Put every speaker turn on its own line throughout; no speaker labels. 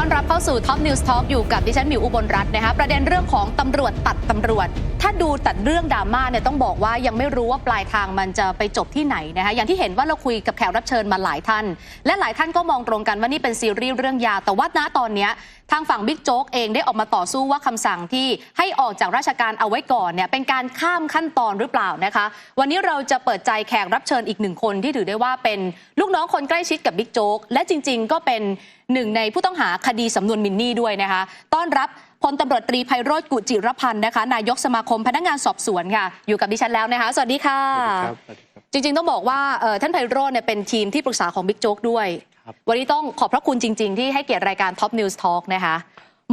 ต้อนรับเข้าสู่ Top News Talk อยู่กับดิฉันหมิวอุบลรัตน์นะคะประเด็นเรื่องของตำรวจตัดตำรวจ ถ้าดูตัดเรื่องดราม่าเนี่ยต้องบอกว่ายังไม่รู้ว่าปลายทางมันจะไปจบที่ไหนนะคะอย่างที่เห็นว่าเราคุยกับแขกรับเชิญมาหลายท่าน และหลายท่านก็มองตรงกันว่านี่เป็นซีรีส์เรื่องยาแต่ว่าณตอนนี้ทางฝั่งบิ๊กโจ๊กเองได้ออกมาต่อสู้ว่าคำสั่งที่ให้ออกจากราชการเอาไว้ก่อนเนี่ยเป็นการข้ามขั้นตอนหรือเปล่านะคะ วันนี้เราจะเปิดใจแขกรับเชิญอีกหนึ่งคนที่ถือได้ว่าเป็นลูกน้องคนใกล้ชิดกับบิ๊กโจ๊กและจริง ๆ ก็เป็นหนึ่งในผู้ต้องหาคดีสำนวนมินนี่ด้วยนะคะ ต้อนรับ พลตำรวจตรีไพโรธกุจิรพันธ์นะคะ นายกสมาคมพนักงานสอบสวนค่ะ อยู่กับดิฉันแล้วนะคะ สวัสดีค่ะ
ครับสวัสดีครับ
จริง ๆ ต้องบอกว่าเอ่อท่านไพโรจน์เนี่ยเป็นทีมที่ปรึกษาของบิ๊กโจ๊กด้วย
ครับ
วันนี้ต้องขอบพระคุณจริง ๆ ที่ให้เกียรติรายการ Top News Talk นะคะ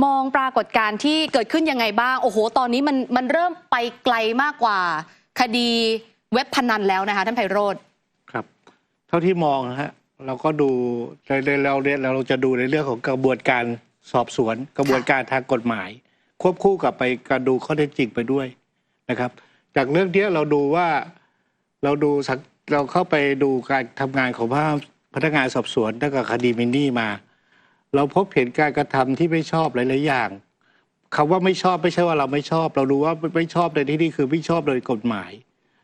มองปรากฏการณ์ที่เกิดขึ้นยังไงบ้าง โอ้โห ตอนนี้มันมันเริ่มไปไกลมากกว่า คดีเว็บพนันแล้วนะคะ ท่านไพโรธ
ครับ เท่าที่มองนะฮะเราก็ดูในในเราเนี่ยเราจะดูในเรื่องของกระบวนการ สอบสวนกระบวนการทางกฎหมาย ควบคู่กับไปการดูข้อเท็จจริงไปด้วยนะครับ จากเรื่องนี้เราดูว่าเราดูสังเราเข้าไปดูการทำงานของพนักงานสอบสวนตั้งแต่คดีมินนี่มา เราพบเห็นการกระทำที่ไม่ชอบหลายๆอย่างคำว่าไม่ชอบไม่ใช่ว่าเราไม่ชอบ เราดูว่าไม่ชอบในที่นี้คือไม่ชอบโดยกฎหมาย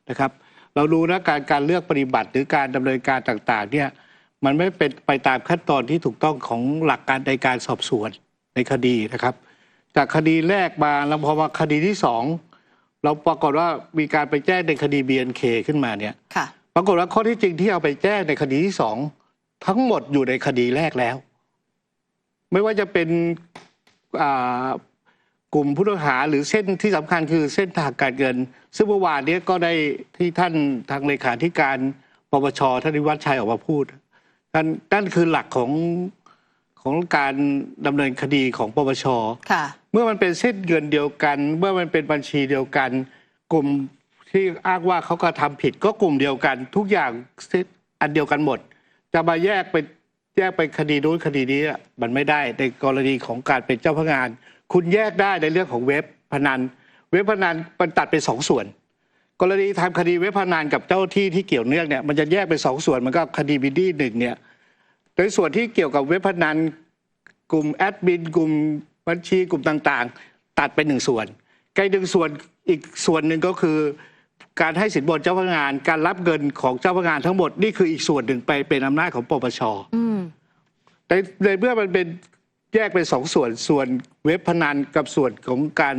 นะครับ เรารู้นะการการเลือกปฏิบัติหรือการดำเนินการต่างๆเนี่ย มันไม่เป็นไปตามขั้นตอนที่ถูกต้องของหลักการในการสอบสวนในคดีนะครับ จากคดีแรกมาแล้วพอมาคดีที่สองเราปรากฏว่ามีการไปแจ้งในคดี BNK ขึ้นมาเนี่ย
ค่ะ
ปรากฏว่าข้อที่จริงที่เอาไปแจ้งในคดีที่สองทั้งหมดอยู่ในคดีแรกแล้ว ไม่ว่าจะเป็นอ่ากลุ่มผู้ต้องหาหรือเส้นที่สำคัญคือเส้นทางการเงิน ซึ่งเมื่อวานเนี้ก็ได้ที่ท่านทางเลขาธิการปปชท่านวิวัฒน์ชัยออกมาพูด นั่นนั่นคือหลักของของการดำเนินคดีของปปช
ค่ะ
เมื่อมันเป็นเส้นเงินเดียวกัน เมื่อมันเป็นบัญชีเดียวกัน กลุ่มที่อ้างว่าเขาก็ทำผิดก็กลุ่มเดียวกัน ทุกอย่างเส้นอันเดียวกันหมด จะมาแยกไปแยกไปคดีนู้นคดีนี้อะมันไม่ได้ในกรณีของการเป็นเจ้าพนักงาน คุณแยกได้ในเรื่องของเว็บพนัน เว็บพนันมันตัดเป็นสองส่วน กรณีทำคดีเว็บพนันกับเจ้าที่ที่เกี่ยวเนื่องเนี่ยมันจะแยกเป็นสองส่วนมันก็คดีบิดดี้หนึ่งเนี่ยในส่วนที่เกี่ยวกับเว็บพนันกลุ่มแอดมินกลุ่มบัญชีกลุ่มต่างๆ ตัดเป็นหนึ่งส่วนไกลหนึ่งส่วนอีกส่วนหนึ่งก็คือ การให้สินบนเจ้าพนักงาน การรับเงินของเจ้าพนักงานทั้งหมดนี่คืออีกส่วนหนึ่งไปเป็นอำนาจของปปชแต่ในเมื่อมันเป็นแยกเป็นสองส่วนส่วนเว็บพนันกับส่วนของการ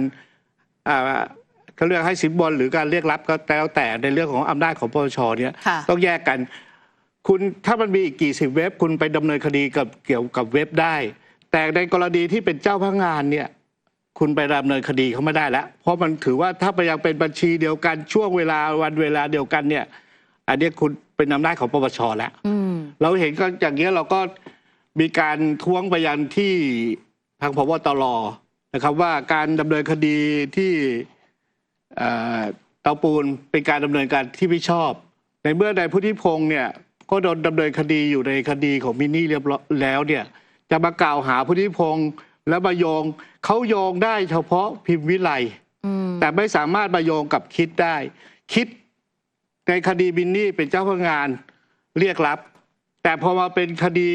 เขาเรียกให้สินบนหรือการเรียกรับก็แล้วแต่ในเรื่องของอำนาจของปปชเนี่ย
ค่ะ
ต้องแยกกัน คุณถ้ามันมีอีกกี่สิบเว็บ คุณไปดำเนินคดีกับเกี่ยวกับเว็บได้ แต่ในกรณีที่เป็นเจ้าพนักงานเนี่ย คุณไปดำเนินคดีเขาไม่ได้แล้ว เพราะมันถือว่าถ้าไปยังเป็นบัญชีเดียวกันช่วงเวลาวันเวลาเดียวกันเนี่ย อันนี้คุณเป็นอำนาจของปปชแล้ว
อืม
เราเห็นก็อย่างนี้ยเราก็มีการท้วงไปยันที่ทางพบตรนะครับ ว่าการดำเนินคดีที่ เอ่อเตาปูนเป็นการดำเนินการที่ไม่ชอบ ในเมื่อนายพุทธิพงศ์เนี่ยก็โดนดำเนินคดีอยู่ในคดีของมินนี่เรียบร้อยแล้วเนี่ยจะมากล่าวหาพุทธิพงศ์แล้วมาโยงเขาโยงได้เฉพาะพิมพ์วิไล
อืม
แต่ไม่สามารถมาโยงกับคิดได้ คิดในคดีบินนี่เป็นเจ้าพนักงานเรียกรับ แต่พอมาเป็นคดี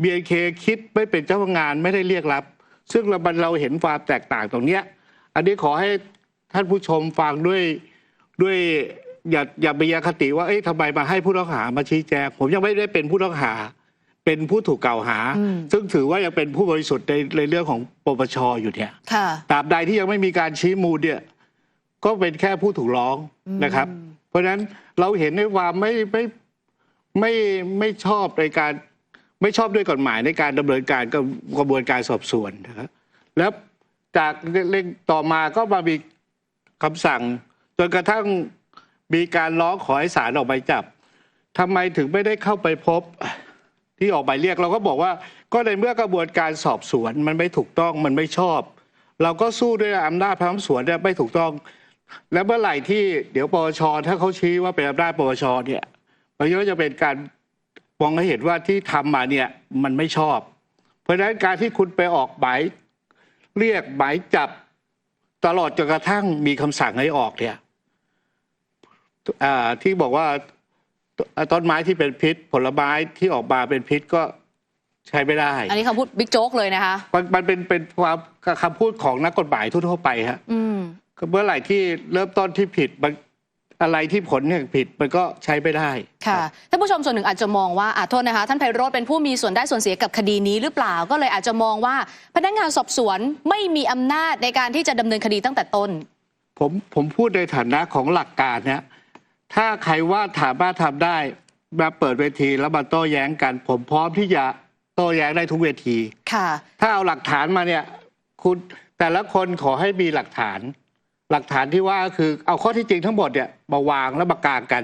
เบียเคคิดไม่เป็นเจ้าพนักงานไม่ได้เรียกรับ ซึ่งเราเราเห็นความแตกต่างตรงเนี้ย อันนี้ขอให้ ท่านผู้ชมฟังด้วยด้วยอย่าอย่าไปยาคติว่าเอ๊ะทำไมมาให้ผู้ต้องหามาชี้แจงผมยังไม่ได้เป็นผู้ต้องหา เป็นผู้ถูกกล่าวหา
อืม
ซึ่งถือว่ายังเป็นผู้บริสุทธิ์ในในเรื่องของปปชอยู่เนี่ย
ค่ะ
ตราบใดที่ยังไม่มีการชี้มูลเนี่ยก็เป็นแค่ผู้ถูกร้อง
อืม
นะครับ เพราะฉะนั้นเราเห็นในความไม่ไม่ไม่ไม่ชอบในการไม่ชอบด้วยกฎหมายในการดำเนินการกับกระบวนการสอบสวนนะครับแล้วจากเรื่องต่อมาก็มามี คำสั่ง จนกระทั่งมีการร้องขอให้ศาลออกหมายจับทำไมถึงไม่ได้เข้าไปพบที่ออกหมายเรียกเราก็บอกว่า ก็ในเมื่อกระบวนการสอบสวนมันไม่ถูกต้องมันไม่ชอบ เราก็สู้ด้วยอำนาจพนักงานสวนเนี่ยไม่ถูกต้อง แล้วเมื่อไหร่ที่เดี๋ยวปปชถ้าเขาชี้ว่าเป็นอำนาจปปชเนี่ยมันก็จะเป็นการมองให้เห็นว่าที่ทำมาเนี่ยมันไม่ชอบ เพราะฉะนั้นการที่คุณไปออกหมายเรียกหมายจับ ตลอดจนกระทั่งมีคำสั่งให้ออกเนี่ยอ่าที่บอกว่าต้นไม้ที่เป็นพิษ ผลไม้ที่ออกมาเป็นพิษก็ใช้ไม่ได้
อันนี้คำพูดบิ๊กโจ๊กเลยนะคะ
มันมันเป็นเป็นความคำพูดของนักกฎหมายทั่วๆไปฮะ
อืม
เมื่อไหร่ที่เริ่มต้นที่ผิดมัน อะไรที่ผลเนี่ยผิดมันก็ใช้ไม่ได้
ค่ะท่านผู้ชมส่วนหนึ่งอาจจะมองว่าอาโทษนะคะ ท่านไพโรธเป็นผู้มีส่วนได้ส่วนเสียกับคดีนี้หรือเปล่าก็เลยอาจจะมองว่า พนักงานสอบสวนไม่มีอำนาจในการที่จะดำเนินคดีตั้งแต่ต้น
ผมผมพูดในฐานะของหลักการเนี่ยถ้าใครว่าถามว่าทำได้ มาเปิดเวทีแล้วมาโต้แย้งกัน ผมพร้อมที่จะโต้แย้งได้ทุกเวที
ค่ะ
ถ้าเอาหลักฐานมาเนี่ย คุณแต่ละคนขอให้มีหลักฐาน หลักฐานที่ว่าคือเอาข้อที่จริงทั้งหมดเนี่ยมาวางแล้วมากางกัน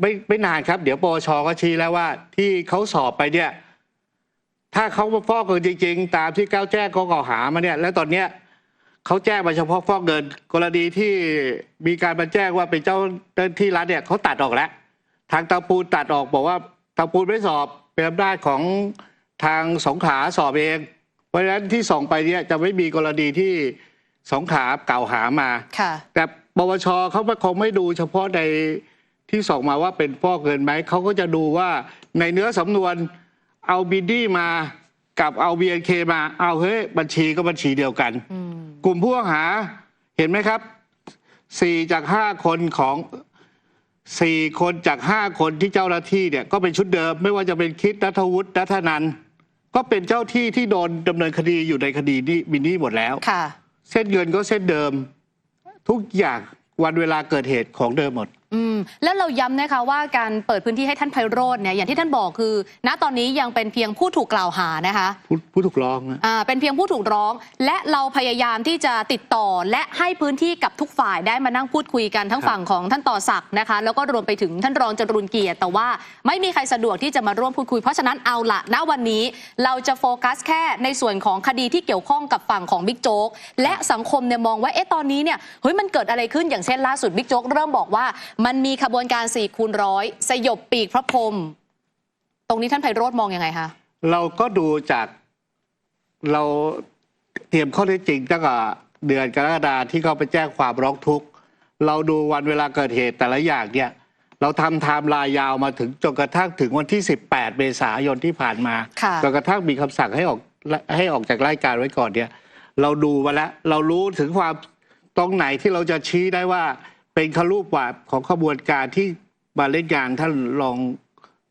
ไม่ไม่นานครับ เดี๋ยวปชก็ชี้แล้วว่า ที่เขาสอบไปเนี่ย ถ้าเขามาฟอกเงินจริง ๆ ตามที่ก้าวแจ้งข้อกล่าวหามาเนี่ย แล้วตอนเนี้ยเขาแจ้งมาเฉพาะฟอกเงิน กรณีที่มีการมาแจ้งว่าเป็นเจ้าหน้าที่รัฐเนี่ยเขาตัดออกแล้ว ทางเตาปูนตัดออกบอกว่าเตาปูนไม่สอบเป็นอำนาจของทางสงขาสอบเอง เพราะฉะนั้นที่ส่งไปเนี่ยจะไม่มีกรณีที่ สงขลากล่าวหามา
ค่ะ
แต่ปปชเขาคงไม่ดูเฉพาะในที่ส่งมาว่าเป็นฟอกเงินไหม เขาก็จะดูว่าในเนื้อสำนวนเอาบินดี้มากับเอาบีเคมาเอาเฮ้ยบัญชีก็บัญชีเดียวกัน
อืม
กลุ่มผู้ต้องหาเห็นไหมครับสี่จากห้าคนของสี่คนจากห้าคนที่เจ้าหน้าที่เนี่ยก็เป็นชุดเดิม ไม่ว่าจะเป็นคิดนัทวุฒินัทนันท์ก็เป็นเจ้าที่ที่โดนดำเนินคดีอยู่ในคดีนี้มินนี่หมดแล้ว
ค่ะ
เส้นเงินก็เส้นเดิม ทุกอย่างวันเวลาเกิดเหตุของเดิมหมด
อืมแล้วเราย้ำนะคะว่าการเปิดพื้นที่ให้ท่านไพโรธเนี่ยอย่างที่ท่านบอกคือ ณตอนนี้ยังเป็นเพียงผู้ถูกกล่าวหานะคะ
ผู้ผู้ถูกร้องนะ
อ่าเป็นเพียงผู้ถูกร้อง และเราพยายามที่จะติดต่อและให้พื้นที่กับทุกฝ่ายได้มานั่งพูดคุยกันทั้ง
ครับ
ฝั่งของท่านต่อศักดิ์นะคะ แล้วก็รวมไปถึงท่านรองจรุนเกียรติแต่ว่าไม่มีใครสะดวกที่จะมาร่วมพูดคุยเพราะฉะนั้นเอาละณวันนี้เราจะโฟกัสแค่ในส่วนของคดีที่เกี่ยวข้องกับฝั่งของบิ๊กโจ๊กและสังคมเนี่ยมองว่าเอ๊ะตอนนี้เนี่ยเฮ้ยมันเกิดอะไรขึ้นอย่างเช่นล่าสุดบิ๊กโจ๊กเริ่มบอกว่ามันมีขบวนการ4คูณร้อยสยบปีกพระพรหมตรงนี้ท่านไพโรธมองยังไงคะ
เราก็ดูจากเราเตรียมข้อเท็จจริงตั้งแต่เดือนกรกฎาที่เขาไปแจ้งความร้องทุกข์เราดูวันเวลาเกิดเหตุแต่ละอย่างเนี่ย เราทำไทม์ไลน์ยาวมาถึงจนกระทั่งถึงวันที่ 18 เมษายนที่ผ่านมา
ค่ะ
จนกระทั่งมีคำสั่งให้ออกให้ออกจากรายการไว้ก่อนเนี่ย เราดูมาแล้วเรารู้ถึงความตรงไหนที่เราจะชี้ได้ว่า เป็นขรูปแบบของขบวนการที่มาเล่นงานท่านรอง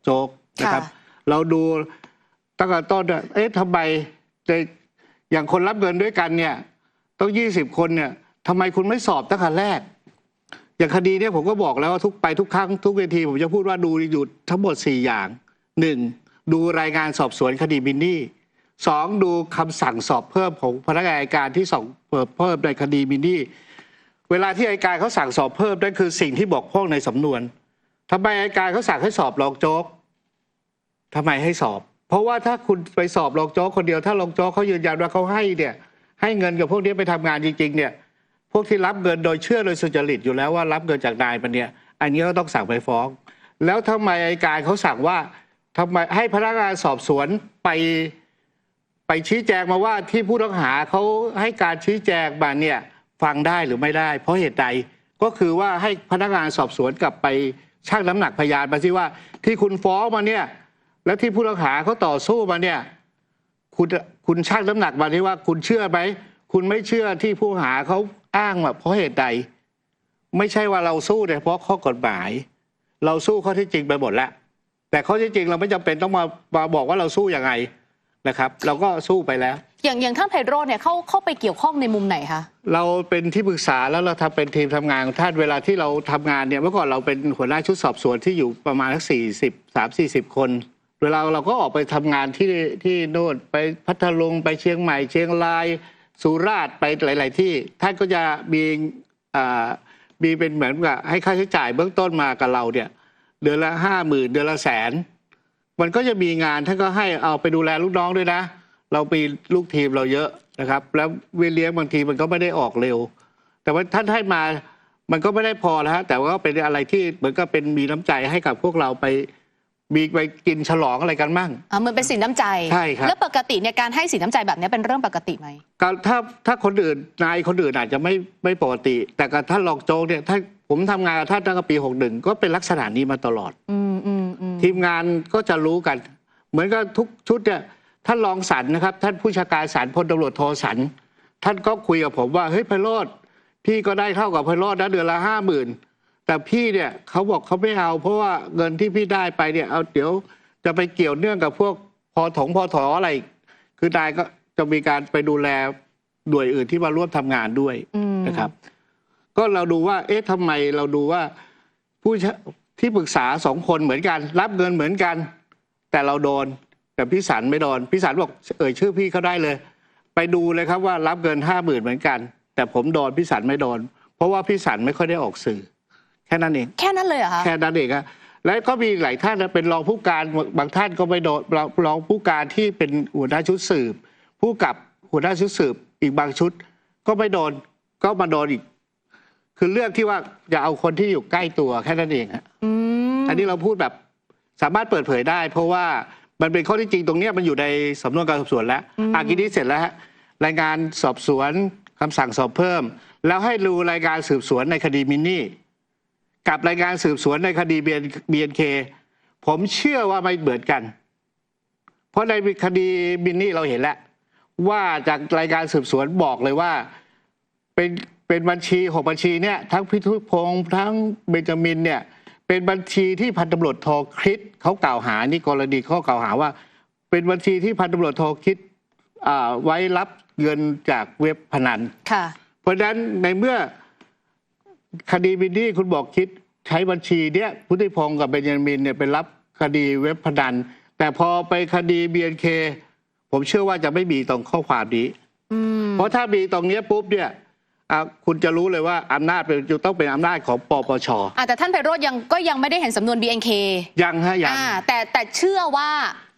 โจ๊กนะครับ
ค่ะ
เราดูตั้งแต่ต้นว่าเอ๊ะทำไมจะอย่างคนรับเงินด้วยกันเนี่ยต้องยี่สิบคนเนี่ยทำไมคุณไม่สอบตั้งแต่แรก อย่างคดีเนี่ยผมก็บอกแล้วว่าทุกไปทุกครั้งทุกเวที ผมจะพูดว่าดูอยู่ทั้งหมดสี่อย่างหนึ่งดูรายงานสอบสวนคดีมินนี่สองดูคำสั่งสอบเพิ่มของพนักงานอัยการที่สอบเปิดเพิ่มในคดีมินนี่ เวลาที่อัยการเขาสั่งสอบเพิ่มนั่นคือสิ่งที่บอกพ้องในสำนวนทำไมอัยการเขาสั่งให้สอบรองโจ๊กทำไมให้สอบ เพราะว่าถ้าคุณไปสอบรองโจ๊กคนเดียว ถ้ารองโจ๊กเขายืนยันว่าเขาให้เนี่ย ให้เงินกับพวกนี้ไปทำงานจริงๆเนี่ย พวกที่รับเงินโดยเชื่อโดยสุจริตอยู่แล้วว่ารับเงินจากนายมันเนี่ย อันนี้ก็ต้องสั่งไปฟ้อง แล้วทำไมอัยการเขาสั่งว่าทำไมให้พนักงานสอบสวนไปไปชี้แจงมาว่าที่ผู้ต้องหาเขาให้การชี้แจงมาเนี่ย ฟังได้หรือไม่ได้ เพราะเหตุใดก็คือว่าให้พนักงานสอบสวนกลับไปชั่งน้ำหนักพยานมาสิว่าที่คุณฟ้องมาเนี่ย แล้วที่ผู้ต้องหาเขาต่อสู้มาเนี่ย คุณคุณชั่งน้ำหนักมาที่ว่าคุณเชื่อไหมคุณไม่เชื่อที่ผู้หาเขาอ้างว่าเพราะเหตุใด ไม่ใช่ว่าเราสู้เฉพาะข้อกฎหมาย เราสู้ข้อที่จริงไปหมดแล้วแต่ข้อที่จริงเราไม่จำเป็นต้องมามาบอกว่าเราสู้ยังไง นะครับ เราก็สู้ไปแล้ว
อย่างอย่างท่านไพโรธเนี่ยเข้าเข้าไปเกี่ยวข้องในมุมไหนคะ
เราเป็นที่ปรึกษาแล้วเราทำเป็นทีมทำงานของท่านเวลาที่เราทำงานเนี่ยเมื่อก่อนเราเป็นหัวหน้าชุดสอบสวนที่อยู่ประมาณสักสี่สิบสามสี่สิบคน เวลาเราก็ออกไปทำงานที่ที่โน่นไปพัทลุงไปเชียงใหม่ เชียงราย สุราษฎร์ไปหลาย ๆ ที่ท่านก็จะมีอ่ามีเป็นเหมือนกับให้ค่าใช้จ่ายเบื้องต้นมากับเราเนี่ยเดือนละห้าหมื่นเดือนละแสน มันก็จะมีงานท่านก็ให้เอาไปดูแลลูกน้องด้วยนะ เรามีลูกทีมเราเยอะนะครับ แล้วเวรเลี้ยงบางทีมันก็ไม่ได้ออกเร็ว แต่ว่าท่านให้มามันก็ไม่ได้พอแล้วฮะแต่ว่าเป็นอะไรที่เหมือนก็เป็นมีน้ำใจให้กับพวกเราไปมีไปกินฉลองอะไรกันมั่ง
อ่ามันเป็นสินน้ำใจ
ใช่ครับ
แล้วปกติเนี่ยการให้สินน้ำใจแบบนี้เป็นเรื่องปกติไหม
การถ้าถ้าคนอื่นนายคนอื่นอาจจะไม่ไม่ปกติ แต่กับท่านรองโจ๊กเนี่ยท่านผมทำงานกับท่านตั้งแต่ปีหกหนึ่งก็เป็นลักษณะนี้มาตลอด
อืมอืมอืม
ทีมงานก็จะรู้กัน เหมือนกับทุกชุดเนี่ยท่านรองสันนะครับ ท่านผู้ชาการสันพลตำรวจโทสัน ท่านก็คุยกับผมว่าเฮ้ยไพโรธพี่ก็ได้เท่ากับไพโรธนะเดือนละห้าหมื่นแต่พี่เนี่ยเขาบอกเขาไม่เอา เพราะว่าเงินที่พี่ได้ไปเนี่ยเอาเดี๋ยวจะไปเกี่ยวเนื่องกับพวกพอถงพอถออะไร คือนายก็จะมีการไปดูแลหน่วยอื่นที่มาร่วมทำงานด้วยนะครับ ก็เราดูว่า เอ๊ะทำไมเราดูว่าผู้ ที่ปรึกษาสองคนเหมือนกัน รับเงินเหมือนกัน แต่เราโดน แต่พี่สันไม่โดนพี่สันบอกเอ่ยชื่อพี่เขาได้เลย ไปดูเลยครับว่ารับเงินห้าหมื่นเหมือนกัน แต่ผมโดนพี่สันไม่โดน เพราะว่าพี่สันไม่ค่อยได้ออกสื่อ แค่นั้นเอง
แค่นั้นเลยเหรอคะ
แค่นั้นเองครับแล้วก็มีหลายท่านนะเป็นรองผู้การบางท่านก็ไม่โดนรองรองผู้การที่เป็นหัวหน้าชุดสืบ ผู้กับหัวหน้าชุดสืบ อีกบางชุด ก็ไม่โดนก็มาโดนอีก คือเลือกที่ว่าจะเอาคนที่อยู่ใกล้ตัวแค่นั้นเองฮะ
อืม
อันนี้เราพูดแบบสามารถเปิดเผยได้ เพราะว่ามันเป็นข้อที่จริงตรงเนี้ยมันอยู่ในสำนวนการสอบสวนแล้วอากินี้เสร็จแล้วฮะรายงานสอบสวนคำสั่งสอบเพิ่ม แล้วให้ดูรายการสืบสวนในคดีมินนี่ กับรายการสืบสวนในคดีเบียนเคผมเชื่อว่าไม่เหมือนกัน เพราะในคดีมินนี่เราเห็นแล้วว่าจากรายการสืบสวนบอกเลยว่าเป็นเป็นบัญชีหกบัญชีเนี่ยทั้งพิทุพงษ์ทั้งเบนจามินเนี่ย เป็นบัญชีที่พันตำรวจโทคริสเขากล่าวหานี่กรณีเขากล่าวหาว่า เป็นบัญชีที่พันตำรวจโทคริสอ่าไว้รับเงินจากเว็บพนัน
ค่ะ
เพราะฉะนั้นในเมื่อคดีมินนี่คุณบอกคิดใช้บัญชีเนี้ยพุทธิพงศ์กับเบนจามินเนี่ยไปรับคดีเว็บพนัน แต่พอไปคดีบีเอ็นเคผมเชื่อว่าจะไม่มีตรงข้อความนี้
อืม
เพราะถ้ามีตรงเนี้ยปุ๊บเนี่ย อะคุณจะรู้เลยว่าอำนาจเป็นจะต้องเป็นอำนาจของปปช
อะแต่ท่านไพโรธยังก็ยังไม่ได้เห็นสำนวน BNK
ยังฮะยัง
อ่าแต่แต่เชื่อว่า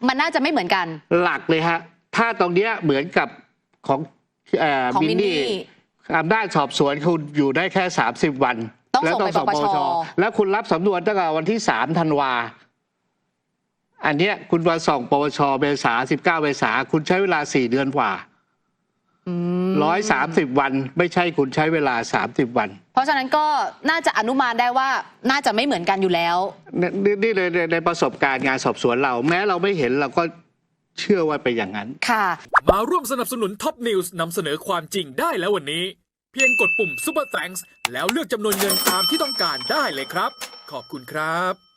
มันน่าจะไม่เหมือนกัน
หลักเลยฮะ ถ้าตรงเนี้ยเหมือนกับของเอ่อ
ของ
มินนี่
มินนี่
อำนาจสอบสวนคุณอยู่ได้แค่ 30 วัน
ต้อง
แล้ว
ส่งไปปปช
แล้วคุณรับสำนวนตั้งแต่วันที่3ธันวา อันเนี้ยคุณมาส่งปปชเมษา19เมษาคุณใช้เวลา 4 เดือนกว่า
อืม
ร้อยสามสิบวัน ไม่ใช่คุณใช้เวลา30วัน
เพราะฉะนั้นก็น่าจะอนุมานได้ว่าน่าจะไม่เหมือนกันอยู่แล้ว
นี่นี่นี่เลยในในประสบการณ์งานสอบสวนเรา แม้เราไม่เห็นเราก็เชื่อว่าเป็นอย่างนั้น
ค่ะ
มาร่วมสนับสนุนท็อปนิวส์นำเสนอความจริงได้แล้ววันนี้ เพียงกดปุ่ม Super Thanks แล้วเลือกจำนวนเงินตามที่ต้องการได้เลยครับ ขอบคุณครับ